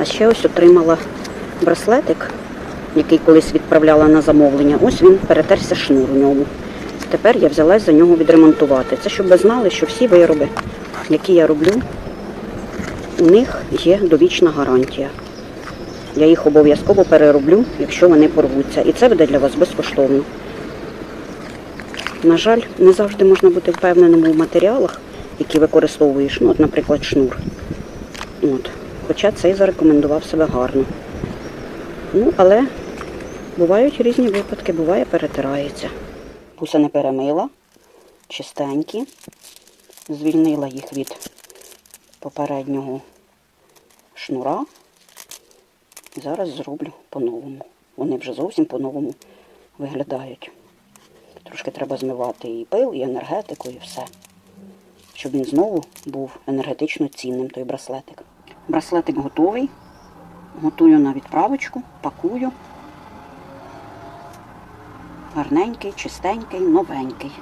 А ще ось отримала браслетик, який колись відправляла на замовлення. Ось він перетерся шнур у ньому. Тепер я взялась за нього відремонтувати. Це щоб ви знали, що всі вироби, які я роблю, у них є довічна гарантія. Я їх обов'язково перероблю, якщо вони порвуться. І це буде для вас безкоштовно. На жаль, не завжди можна бути впевненим у матеріалах, які використовуєш, ну, от, наприклад, шнур. От. Хоча цей зарекомендував себе гарно. Ну, але бувають різні випадки, буває перетирається. Пуся не перемила, чистенькі. Звільнила їх від попереднього шнура. Зараз зроблю по-новому. Вони вже зовсім по-новому виглядають. Трошки треба змивати і пил, і енергетику, і все. Щоб він знову був енергетично цінним, той браслетик. Браслетик готовий. Готую на відправочку, пакую. Гарненький, чистенький, новенький.